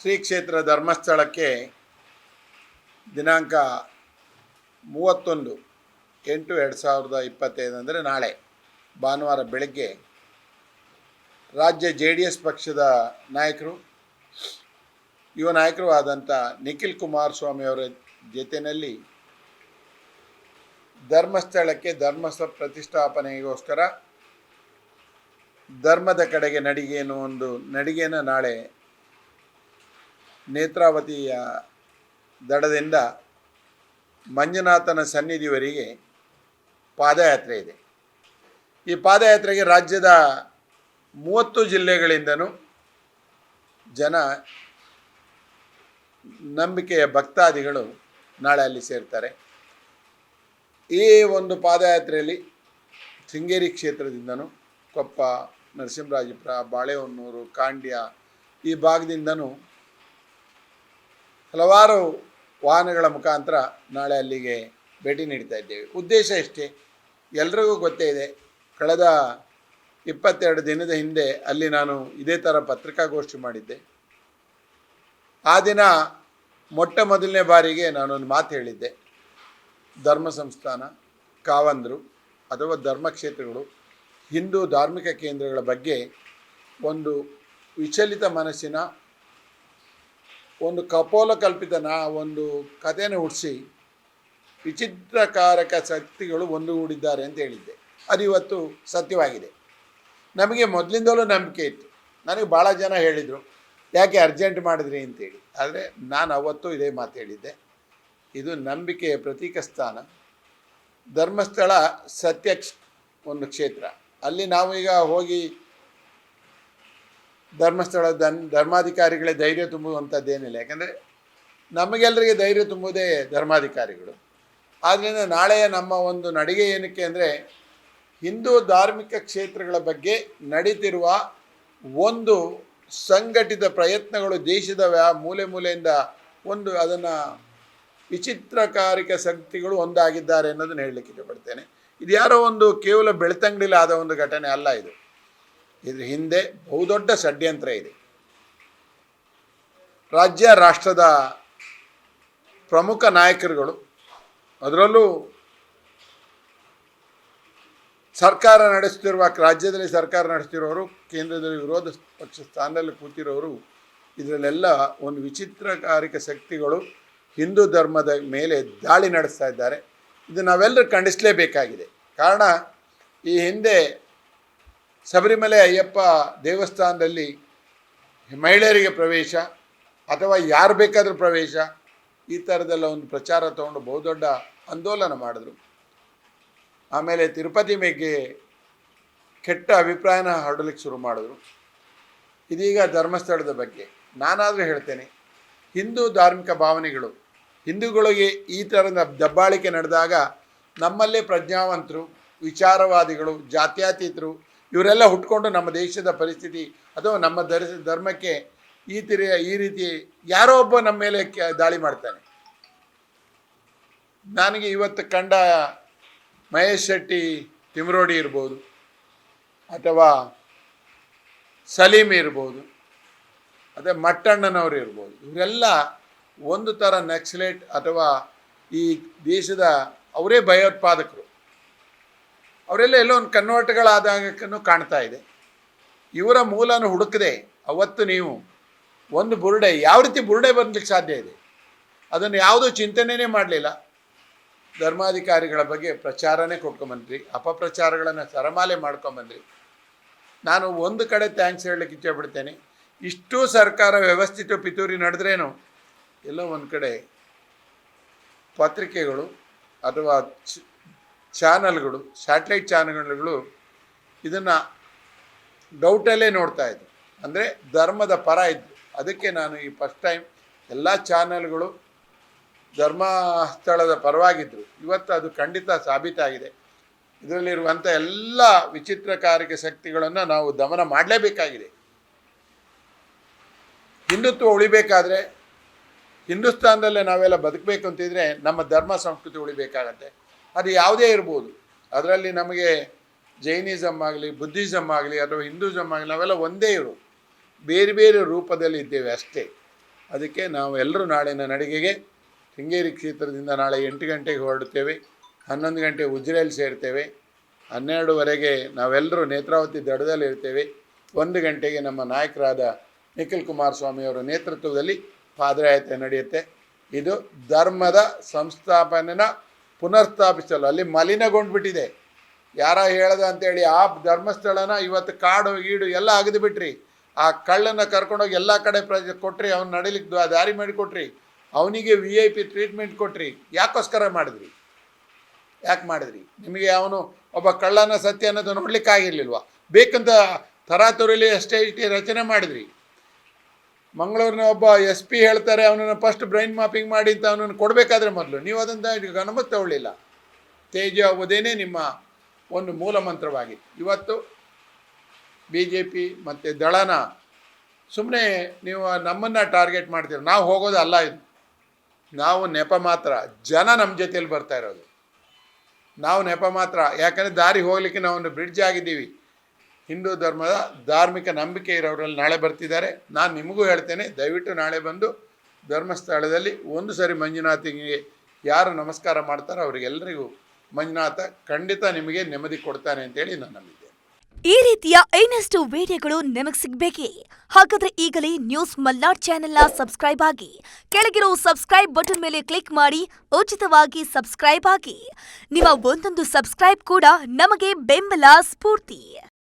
ಶ್ರೀ ಕ್ಷೇತ್ರ ಧರ್ಮಸ್ಥಳಕ್ಕೆ ದಿನಾಂಕ ಮೂವತ್ತೊಂದು ಎಂಟು ಎರಡು ಸಾವಿರದ ಇಪ್ಪತ್ತೈದು ಅಂದರೆ ನಾಳೆ, ಭಾನುವಾರ ಬೆಳಗ್ಗೆ ರಾಜ್ಯ ಜೆ ಡಿ ಎಸ್ ಪಕ್ಷದ ನಾಯಕರು, ಯುವ ನಾಯಕರು ಆದಂಥ ನಿಖಿಲ್ ಕುಮಾರಸ್ವಾಮಿ ಅವರ ಜೊತೆಯಲ್ಲಿ ಧರ್ಮಸ್ಥಳಕ್ಕೆ ಧರ್ಮಸ್ಥಳ ಪ್ರತಿಷ್ಠಾಪನೆಗೋಸ್ಕರ ಧರ್ಮದ ಕಡೆಗೆ ನಡಿಗೆ ಅನ್ನೋ ಒಂದು ನಡಿಗೆಯನ್ನು ನಾಳೆ ನೇತ್ರಾವತಿಯ ದಡದಿಂದ ಮಂಜುನಾಥನ ಸನ್ನಿಧಿವರೆಗೆ ಪಾದಯಾತ್ರೆ ಇದೆ. ಈ ಪಾದಯಾತ್ರೆಗೆ ರಾಜ್ಯದ ಮೂವತ್ತು ಜಿಲ್ಲೆಗಳಿಂದನೂ ಜನ ನಂಬಿಕೆಯ ಭಕ್ತಾದಿಗಳು ನಾಳೆ ಅಲ್ಲಿ ಸೇರ್ತಾರೆ. ಈ ಒಂದು ಪಾದಯಾತ್ರೆಯಲ್ಲಿ ಶೃಂಗೇರಿ ಕ್ಷೇತ್ರದಿಂದನೂ ಕೊಪ್ಪ, ನರಸಿಂಹರಾಜಪುರ, ಬಾಳೆಹೊನ್ನೂರು, ಕಾಂಡ್ಯ ಈ ಭಾಗದಿಂದನೂ ಹಲವಾರು ವಾಹನಗಳ ಮುಖಾಂತರ ನಾಳೆ ಅಲ್ಲಿಗೆ ಭೇಟಿ ನೀಡ್ತಾ ಇದ್ದೇವೆ. ಉದ್ದೇಶ ಎಷ್ಟೇ ಎಲ್ರಿಗೂ ಗೊತ್ತೇ ಇದೆ, ಕಳೆದ ಇಪ್ಪತ್ತೆರಡು ದಿನದ ಹಿಂದೆ ಅಲ್ಲಿ ನಾನು ಇದೇ ಥರ ಪತ್ರಿಕಾಗೋಷ್ಠಿ ಮಾಡಿದ್ದೆ. ಆ ದಿನ ಮೊಟ್ಟ ಮೊದಲನೇ ಬಾರಿಗೆ ನಾನೊಂದು ಮಾತು ಹೇಳಿದ್ದೆ. ಧರ್ಮ ಸಂಸ್ಥಾನ, ಕಾವಂದರು ಅಥವಾ ಧರ್ಮಕ್ಷೇತ್ರಗಳು ಹಿಂದೂ ಧಾರ್ಮಿಕ ಕೇಂದ್ರಗಳ ಬಗ್ಗೆ ಒಂದು ವಿಚಲಿತ ಮನಸ್ಸಿನ ಒಂದು ಕಪೋಲ ಕಲ್ಪಿತನ, ಒಂದು ಕಥೆಯನ್ನು ಹುಟ್ಟಿಸಿ ವಿಚಿತ್ರಕಾರಕ ಶಕ್ತಿಗಳು ಒಂದುಗೂಡಿದ್ದಾರೆ ಅಂತ ಹೇಳಿದ್ದೆ. ಅದು ಇವತ್ತು ಸತ್ಯವಾಗಿದೆ. ನಮಗೆ ಮೊದಲಿಂದಲೂ ನಂಬಿಕೆ ಇತ್ತು. ನನಗೆ ಭಾಳ ಜನ ಹೇಳಿದರು, ಯಾಕೆ ಅರ್ಜೆಂಟ್ ಮಾಡಿದ್ರಿ? ಅಂತೇಳಿ. ಆದರೆ ನಾನು ಅವತ್ತು ಇದೇ ಮಾತು ಹೇಳಿದ್ದೆ. ಇದು ನಂಬಿಕೆಯ ಪ್ರತೀಕ ಸ್ಥಾನ. ಧರ್ಮಸ್ಥಳ ಸತ್ಯ ಒಂದು ಕ್ಷೇತ್ರ. ಅಲ್ಲಿ ನಾವು ಈಗ ಹೋಗಿ ಧರ್ಮಸ್ಥಳ ಧನ್, ಧರ್ಮಾಧಿಕಾರಿಗಳೇ ಧೈರ್ಯ ತುಂಬುವಂಥದ್ದೇನಿಲ್ಲ ಯಾಕಂದರೆ ನಮಗೆಲ್ಲರಿಗೆ ಧೈರ್ಯ ತುಂಬುವುದೇ ಧರ್ಮಾಧಿಕಾರಿಗಳು. ಆದ್ದರಿಂದ ನಾಳೆಯ ನಮ್ಮ ಒಂದು ನಡಿಗೆ ಏನಕ್ಕೆ ಅಂದರೆ ಹಿಂದೂ ಧಾರ್ಮಿಕ ಕ್ಷೇತ್ರಗಳ ಬಗ್ಗೆ ನಡೀತಿರುವ ಒಂದು ಸಂಘಟಿತ ಪ್ರಯತ್ನಗಳು ದೇಶದ ವ್ಯಾ ಮೂಲೆ ಮೂಲೆಯಿಂದ ಒಂದು ಅದನ್ನು ವಿಚಿತ್ರಕಾರಿಕ ಶಕ್ತಿಗಳು ಒಂದಾಗಿದ್ದಾರೆ ಅನ್ನೋದನ್ನು ಹೇಳಲಿಕ್ಕೆ ಇಷ್ಟಪಡ್ತೇನೆ. ಇದು ಯಾರೋ ಒಂದು ಕೇವಲ ಬೆಳತಂಗಡಿಲಾದ ಒಂದು ಘಟನೆ ಅಲ್ಲ ಇದು. ಇದ್ರ ಹಿಂದೆ ಬಹುದೊಡ್ಡ ಷಡ್ಯಂತ್ರ ಇದೆ. ರಾಜ್ಯ, ರಾಷ್ಟ್ರದ ಪ್ರಮುಖ ನಾಯಕರುಗಳು, ಅದರಲ್ಲೂ ಸರ್ಕಾರ ನಡೆಸ್ತಿರುವ, ರಾಜ್ಯದಲ್ಲಿ ಸರ್ಕಾರ ನಡೆಸ್ತಿರೋರು, ಕೇಂದ್ರದಲ್ಲಿ ವಿರೋಧ ಪಕ್ಷ ಸ್ಥಾನದಲ್ಲಿ ಕೂತಿರೋರು, ಇದರಲ್ಲೆಲ್ಲ ಒಂದು ವಿಚಿತ್ರಕಾರಿಕ ಶಕ್ತಿಗಳು ಹಿಂದೂ ಧರ್ಮದ ಮೇಲೆ ದಾಳಿ ನಡೆಸ್ತಾ ಇದ್ದಾರೆ. ಇದು ನಾವೆಲ್ಲರೂ ಖಂಡಿಸಲೇಬೇಕಾಗಿದೆ. ಕಾರಣ, ಈ ಹಿಂದೆ ಶಬರಿಮಲೆ ಅಯ್ಯಪ್ಪ ದೇವಸ್ಥಾನದಲ್ಲಿ ಮಹಿಳೆಯರಿಗೆ ಪ್ರವೇಶ ಅಥವಾ ಯಾರು ಬೇಕಾದರೂ ಪ್ರವೇಶ, ಈ ಥರದೆಲ್ಲ ಒಂದು ಪ್ರಚಾರ ತಗೊಂಡು ಬಹುದೊಡ್ಡ ಆಂದೋಲನ ಮಾಡಿದ್ರು. ಆಮೇಲೆ ತಿರುಪತಿ ಬಗ್ಗೆ ಕೆಟ್ಟ ಅಭಿಪ್ರಾಯನ ಹರಡಲಿಕ್ಕೆ ಶುರು ಮಾಡಿದ್ರು. ಇದೀಗ ಧರ್ಮಸ್ಥಳದ ಬಗ್ಗೆ ನಾನಾದರೂ ಹೇಳ್ತೇನೆ. ಹಿಂದೂ ಧಾರ್ಮಿಕ ಭಾವನೆಗಳು, ಹಿಂದೂಗಳಿಗೆ ಈ ಥರದ ದಬ್ಬಾಳಿಕೆ ನಡೆದಾಗ ನಮ್ಮಲ್ಲೇ ಪ್ರಜ್ಞಾವಂತರು, ವಿಚಾರವಾದಿಗಳು, ಜಾತ್ಯತೀತರು ಇವರೆಲ್ಲ ಹುಟ್ಕೊಂಡು ನಮ್ಮ ದೇಶದ ಪರಿಸ್ಥಿತಿ ಅಥವಾ ನಮ್ಮ ಧರ್ಮ, ಧರ್ಮಕ್ಕೆ ಈ ತಿರಿಯ ಈ ರೀತಿ ಯಾರೋ ಒಬ್ಬ ನಮ್ಮ ಮೇಲೆ ದಾಳಿ ಮಾಡ್ತಾನೆ. ನನಗೆ ಇವತ್ತು ಕಂಡ ಮಹೇಶ್ ಶೆಟ್ಟಿ ತಿಮ್ರೋಡಿ ಇರ್ಬೋದು, ಅಥವಾ ಸಲೀಮ್ ಇರ್ಬೋದು, ಅದೇ ಮಟ್ಟಣ್ಣನವರು ಇರ್ಬೋದು, ಇವರೆಲ್ಲ ಒಂದು ಥರ ನಕ್ಸಲೇಟ್ ಅಥವಾ ಈ ದೇಶದ ಅವರೇ ಭಯೋತ್ಪಾದಕರು. ಅವರೆಲ್ಲ ಎಲ್ಲೋ ಒಂದು ಕನ್ವರ್ಟ್ಗಳಾದಾಗಕ್ಕೂ ಕಾಣ್ತಾ ಇದೆ. ಇವರ ಮೂಲನ ಹುಡುಕದೆ ಅವತ್ತು ನೀವು ಒಂದು ಬುರುಡೆ, ಯಾವ ರೀತಿ ಬುರುಡೆ ಬರಲಿಕ್ಕೆ ಸಾಧ್ಯ ಇದೆ? ಅದನ್ನು ಯಾವುದೂ ಚಿಂತನೆಯೇ ಮಾಡಲಿಲ್ಲ. ಧರ್ಮಾಧಿಕಾರಿಗಳ ಬಗ್ಗೆ ಪ್ರಚಾರನೇ ಕೊಟ್ಕೊಂಬಂದ್ರಿ, ಅಪಪ್ರಚಾರಗಳನ್ನು ಸರಮಾಲೆ ಮಾಡ್ಕೊಂಬಂದ್ರಿ. ನಾನು ಒಂದು ಕಡೆ ಥ್ಯಾಂಕ್ಸ್ ಹೇಳಲಿಕ್ಕೆ ಇಚ್ಛೆಪಡ್ತೇನೆ. ಇಷ್ಟು ಸರ್ಕಾರ ವ್ಯವಸ್ಥಿತ ಪಿತೂರಿ ನಡೆದ್ರೇನು? ಎಲ್ಲೋ ಒಂದು ಕಡೆ ಪತ್ರಿಕೆಗಳು ಅಥವಾ ಚಾನಲ್ಗಳು, ಸ್ಯಾಟಲೈಟ್ ಚಾನಲ್ಗಳು ಇದನ್ನು ಡೌಟಲ್ಲೇ ನೋಡ್ತಾ ಇದ್ದರು ಅಂದರೆ ಧರ್ಮದ ಪರ ಇದ್ದು. ಅದಕ್ಕೆ ನಾನು ಈ ಫಸ್ಟ್ ಟೈಮ್ ಎಲ್ಲ ಚಾನಲ್ಗಳು ಧರ್ಮಸ್ಥಳದ ಪರವಾಗಿದ್ದರು ಇವತ್ತು ಅದು ಖಂಡಿತ ಸಾಬೀತಾಗಿದೆ ಇದರಲ್ಲಿರುವಂಥ ಎಲ್ಲ ವಿಚಿತ್ರಕಾರಿಕ ಶಕ್ತಿಗಳನ್ನು ನಾವು ದಮನ ಮಾಡಲೇಬೇಕಾಗಿದೆ. ಹಿಂದುತ್ವ ಉಳಿಬೇಕಾದ್ರೆ ಹಿಂದೂಸ್ತಾನದಲ್ಲೇ ನಾವೆಲ್ಲ ಬದುಕಬೇಕು ಅಂತಿದ್ರೆ ನಮ್ಮ ಧರ್ಮ ಸಂಸ್ಕೃತಿ ಉಳಿಬೇಕಾಗತ್ತೆ. ಅದು ಯಾವುದೇ ಇರ್ಬೋದು. ಅದರಲ್ಲಿ ನಮಗೆ ಜೈನಿಸಮ್ ಆಗಲಿ ಬುದ್ಧಿಸಮ್ ಆಗಲಿ ಅಥವಾ ಹಿಂದೂಸಮ್ ಆಗಲಿ ನಾವೆಲ್ಲ ಒಂದೇ ಇರು ಬೇರೆ ಬೇರೆ ರೂಪದಲ್ಲಿ ಇದ್ದೇವೆ ಅಷ್ಟೇ. ಅದಕ್ಕೆ ನಾವು ಎಲ್ಲರೂ ನಾಳಿನ ನಡಿಗೆಗೆ ಶೃಂಗೇರಿ ಕ್ಷೇತ್ರದಿಂದ ನಾಳೆ ಎಂಟು ಗಂಟೆಗೆ ಹೊರಡುತ್ತೇವೆ. ಹನ್ನೊಂದು ಗಂಟೆ ಉಜ್ರೆಯಲ್ಲಿ ಸೇರ್ತೇವೆ. ಹನ್ನೆರಡುವರೆಗೆ ನಾವೆಲ್ಲರೂ ನೇತ್ರಾವತಿ ದಡದಲ್ಲಿ ಇರ್ತೇವೆ. ಒಂದು ಗಂಟೆಗೆ ನಮ್ಮ ನಾಯಕರಾದ ನಿಖಿಲ್ ಕುಮಾರಸ್ವಾಮಿಯವರ ನೇತೃತ್ವದಲ್ಲಿ ಪಾದಯಾತ್ರೆ ನಡೆಯುತ್ತೆ. ಇದು ಧರ್ಮದ ಸಂಸ್ಥಾಪನೆನ ಪುನರ್ಸ್ಥಾಪಿಸಲು, ಅಲ್ಲಿ ಮಲಿನಗೊಂಡ್ಬಿಟ್ಟಿದೆ. ಯಾರ ಹೇಳ್ದ ಅಂತೇಳಿ ಆ ಧರ್ಮಸ್ಥಳನ ಇವತ್ತು ಕಾಡು, ಗೀಡು ಎಲ್ಲ ಅಗದು ಬಿಟ್ರಿ. ಆ ಕಳ್ಳನ ಕರ್ಕೊಂಡೋಗಿ ಎಲ್ಲ ಕಡೆ ಪ್ರಜೆ ಕೊಟ್ರಿ, ಅವ್ನು ನಡಿಲಿಕ್ಕೆ ದಾರಿ ಮಾಡಿಕೊಟ್ರಿ ಅವನಿಗೆ ವಿ ಐ ಪಿ ಟ್ರೀಟ್ಮೆಂಟ್ ಕೊಟ್ರಿ. ಯಾಕೋಸ್ಕರ ಮಾಡಿದ್ರಿ? ಯಾಕೆ ಮಾಡಿದ್ರಿ? ನಿಮಗೆ ಅವನು ಒಬ್ಬ ಕಳ್ಳನ ಸತ್ಯ ಅನ್ನೋದು ನೋಡ್ಲಿಕ್ಕೆ ಆಗಿರ್ಲಿಲ್ವಾ ಬೇಕಂತ ತರಾತುರಿಲಿ ಅಷ್ಟೇ ರಚನೆ ಮಾಡಿದ್ರಿ. ಮಂಗಳೂರಿನ ಒಬ್ಬ ಎಸ್ ಪಿ ಹೇಳ್ತಾರೆ, ಅವನನ್ನು ಫಸ್ಟ್ ಬ್ರೈನ್ ಮಾಪಿಂಗ್ ಮಾಡಿ ಅಂತ ಅವನನ್ನು ಕೊಡಬೇಕಾದ್ರೆ ಮೊದಲು. ನೀವು ಅದನ್ನು ಗಮನಕ್ಕೆ ತಗೊಳ್ಳಿಲ್ಲ. ತೇಜ ಆಗುವುದೇನೇ ನಿಮ್ಮ ಒಂದು ಮೂಲ ಮಂತ್ರವಾಗಿತ್ತು ಇವತ್ತು ಬಿ ಜೆ ಪಿ ಮತ್ತು ದಳನ ಸುಮ್ಮನೆ ನೀವು ನಮ್ಮನ್ನು ಟಾರ್ಗೆಟ್ ಮಾಡ್ತೀರ. ನಾವು ಹೋಗೋದು ಅಲ್ಲ ಇದು. ನಾವು ನೆಪ ಮಾತ್ರ. ಜನ ನಮ್ಮ ಜೊತೆಯಲ್ಲಿ ಬರ್ತಾ ಇರೋದು. ನಾವು ನೆಪ ಮಾತ್ರ. ಯಾಕಂದರೆ ದಾರಿ ಹೋಗಲಿಕ್ಕೆ ನಾವು ಒಂದು ಬ್ರಿಡ್ಜ್ ಆಗಿದ್ದೀವಿ. ಹಿಂದೂ ಧರ್ಮದ ಧಾರ್ಮಿಕ ನಂಬಿಕೆ ಇರೋರಲ್ಲಿ ನಾಳೆ ಬರ್ತಿದ್ದಾರೆ. ನಾನು ನಿಮಗೂ ಹೇಳ್ತೇನೆ, ದಯವಿಟ್ಟು ನಾಳೆ ಬಂದು ಧರ್ಮಸ್ಥಳದಲ್ಲಿ ಒಂದು ಸರಿ ಮಂಜುನಾಥಿಗೆ ಯಾರು ನಮಸ್ಕಾರ ಮಾಡ್ತಾರೋ ಅವರಿಗೆಲ್ಲರಿಗೂ ಮಂಜುನಾಥ ಖಂಡಿತ ನಿಮಗೆ ನೆಮ್ಮದಿ ಕೊಡ್ತಾನೆ ಅಂತೇಳಿ ನಾನು ನಂಬಿದ್ದೇನೆ. ಈ ರೀತಿಯ ಇನ್ನಷ್ಟು ವಿಡಿಯೋಗಳು ನಿಮಗೆ ಸಿಗಬೇಕೇ? ಹಾಗಾದ್ರೆ ಈಗಲೇ ನ್ಯೂಸ್ ಮಲ್ನಾಡ್ ಚಾನೆಲ್ನ ಸಬ್ಸ್ಕ್ರೈಬ್ ಆಗಿ, ಕೆಳಗಿರೋ ಸಬ್ಸ್ಕ್ರೈಬ್ ಬಟನ್ ಮೇಲೆ ಕ್ಲಿಕ್ ಮಾಡಿ, ಉಚಿತವಾಗಿ ಸಬ್ಸ್ಕ್ರೈಬ್ ಆಗಿ. ನಿಮ್ಮ ಒಂದೊಂದು ಸಬ್ಸ್ಕ್ರೈಬ್ ಕೂಡ ನಮಗೆ ಬೆಂಬಲ ಸ್ಫೂರ್ತಿ.